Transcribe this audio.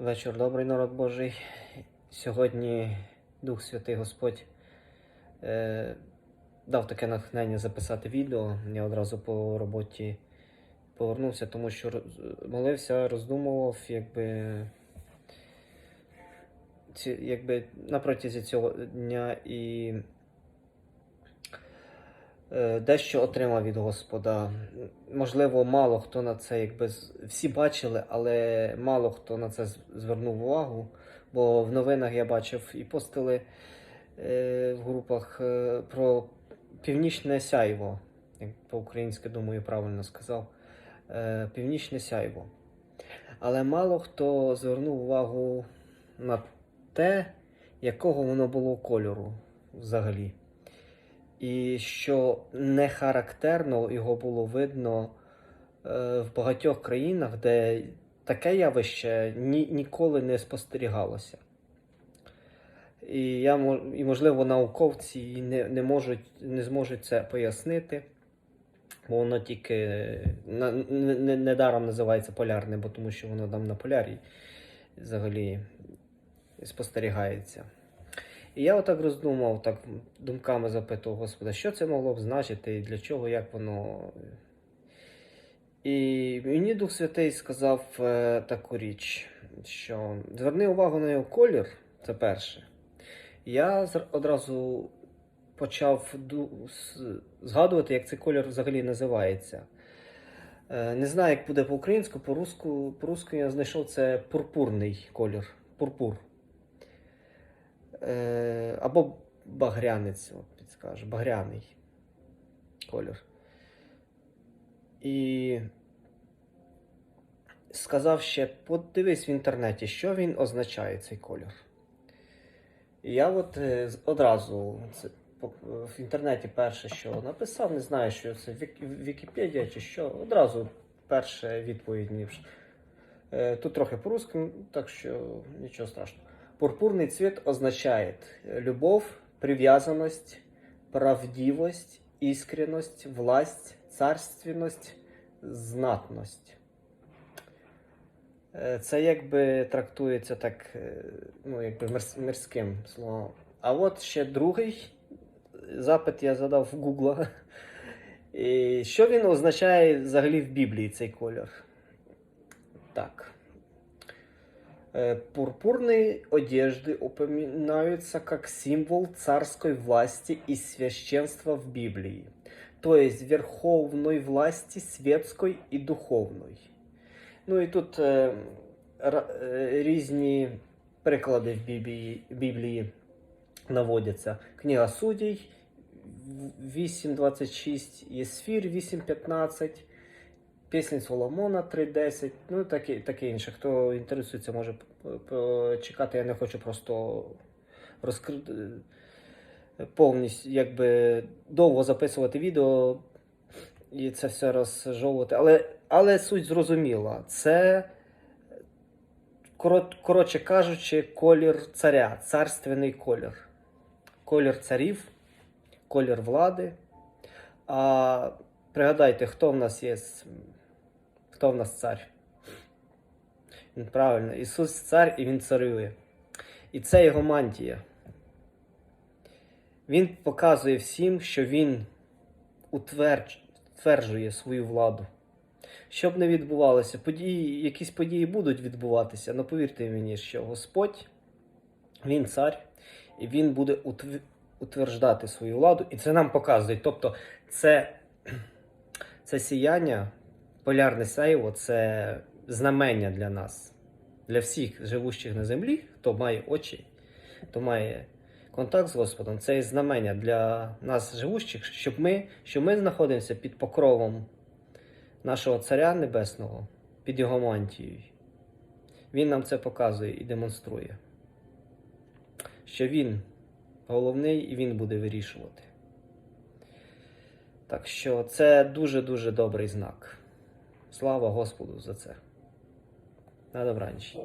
Вечір добрий народ Божий. Сьогодні Дух Святий Господь е, дав таке натхнення записати відео. Я одразу по роботі повернувся, тому що молився, роздумував, якби, ці, якби на протязі цього дня і дещо отримав від Господа. Можливо, мало хто на це, якби всі бачили, але мало хто на це звернув увагу. Бо в новинах я бачив і постили е, в групах е, про північне сяйво, як по-українськи, думаю, правильно сказав. Е, північне сяйво. Але мало хто звернув увагу на те, якого воно було кольору взагалі. І що не характерно його було видно е, в багатьох країнах, де таке явище ні, ніколи не спостерігалося. І, я, і можливо, науковці не, не, можуть, не зможуть це пояснити, бо воно тільки на, не, не- недаром називається полярне, бо тому що воно там на полярі взагалі спостерігається. І я отак роздумав, так думками запитував Господа, що це могло б значити, і для чого, як воно. І мені Дух Святий сказав е, таку річ, що зверни увагу на його колір, це перше. Я одразу почав згадувати, як цей колір взагалі називається. Е, Не знаю, як буде по-українську, по-руску, по-руску я знайшов це пурпурний колір. Пурпур. Е, або багрянець, от підскажу, багряний колір. І сказав ще: подивись в інтернеті, що він означає, цей колір. І я от е, одразу це, в інтернеті перше, що написав, не знаю, що це Вік- Вікіпедія чи що, одразу перша відповідь Е, Тут трохи по-русски, так що нічого страшного. Пурпурный цвет означает любовь, привязанность, правдивость, искренность, власть, царственность, знатність. Е, Це якби трактується так, е, ну, якби мирським словом. А от ще другий запит я задав в Гугла. І що він означає взагалі в Біблії цей колір? Так. Э, Пурпурные одежды упоминаются как символ царской власти и священства в Библии, то есть верховной власти светской и духовной. Ну і тут е, ра- е, різні приклади в Біблії, Біблії наводяться. Книга Суддій 8.26, Єсфір 8.15, Пісень Соломона 3.10, ну таке, таке інше. Хто інтересується, може почекати. Я не хочу просто розкрити повністю, якби довго записувати відео і це все розжовувати. Але, але суть зрозуміла. Це, корот, коротше кажучи, колір царя, царственний колір. Колір царів, колір влади. А пригадайте, хто в нас є, хто в нас цар? Він правильно, Ісус цар і Він царює. І це його мантія. Він показує всім, що він утверджує свою владу. Щоб не відбувалося, події, якісь події будуть відбуватися, але повірте мені, що Господь, Він цар, і Він буде утверждати свою владу, і це нам показує. Тобто, це, це сіяння, полярне сяйво, це знамення для нас, для всіх живущих на землі, хто має очі, хто має контакт з Господом, це є знамення для нас живущих, щоб ми, що ми знаходимося під покровом нашого Царя Небесного, під його мантією. Він нам це показує і демонструє, що він головний і він буде вирішувати. Так що це дуже-дуже добрий знак. Слава Господу за це. На добраніч.